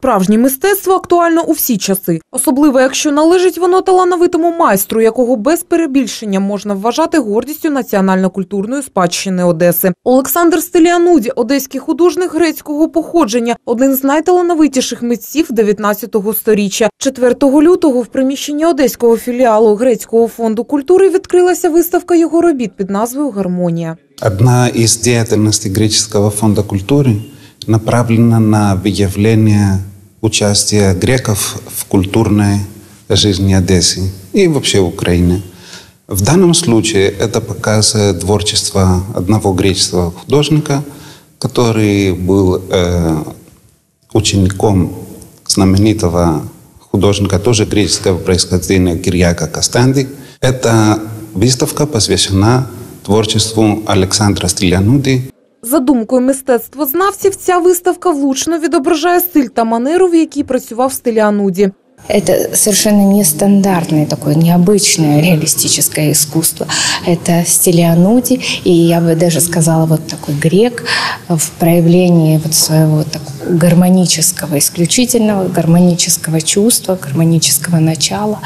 Справжнє мистецтво актуально у всі часи, особливо якщо належить воно талановитому майстру, якого без перебільшення можна вважати гордістю національно-культурної спадщини Одеси. Олександр Стеліануді, одеський художник грецького походження, один з найталановитіших митців 19 сторіччя. 4 лютого в приміщенні одеського філіалу грецького фонду культури відкрилася виставка його робіт під назвою Гармонія. Одна из деятельностей греческого фонда культуры направлена на выявление участия греков в культурной жизни Одессы и вообще Украины. В данном случае это показ э, творчества одного греческого художника, который был э, учеником знаменитого художника тоже греческого происхождения Кирьяка Кастанди. Эта выставка посвящена творчеству Олександра Стрілянуди. За думкою мистецтвознавців, ця виставка влучно відображає стиль та манеру, в якій працював Стиліануді. Это совершенно нестандартное такое необычное реалистическое искусство. Это стилиануди, и я бы даже сказала вот такой грек в проявлении вот своего такого гармонического, исключительного гармонического чувства, гармонического начала.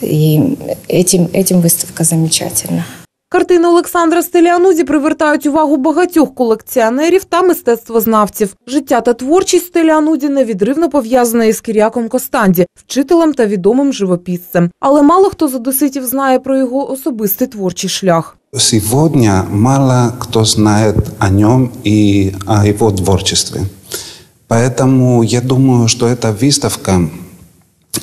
И этим, этим выставка замечательна. Картини Олександра Стеліануді привертають увагу багатьох колекціонерів та мистецтвознавців. Життя та творчість Стеліануді невідривно пов'язана із Кіряком Костанді, вчителем та відомим живописцем. Але мало хто з одеситів знає про його особистий творчий шлях. Сегодня мало кто знает о нем и о его творчестве. Поэтому я думаю, что эта выставка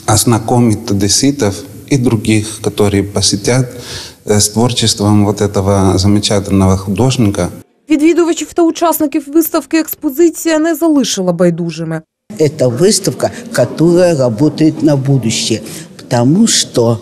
ознакомит одесситов и других, которые посетят э, с творчеством вот этого замечательного художника. Відвідувачів та учасників виставки експозиція не залишила байдужими. Это выставка, которая работает на будущее, потому что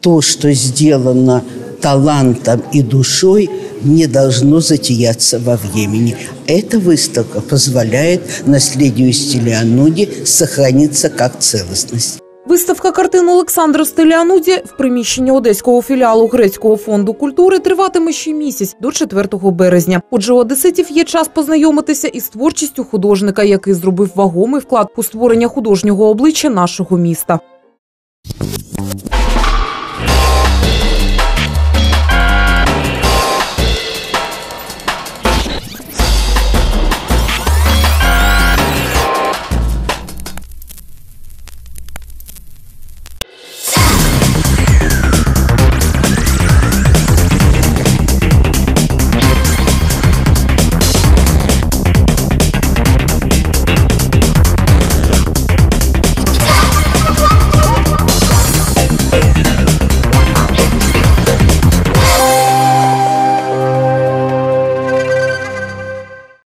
то, что сделано талантом и душой, не должно затеряться во времени. Эта выставка позволяет наследию Стилиануди сохраниться как целостность. Виставка картин Олександра Стелянуді в приміщенні одеського філіалу грецького фонду культури триватиме ще місяць до 4 березня. Отже, у одеситів є час познайомитися із творчістю художника, який зробив вагомий вклад у створення художнього обличчя нашого міста.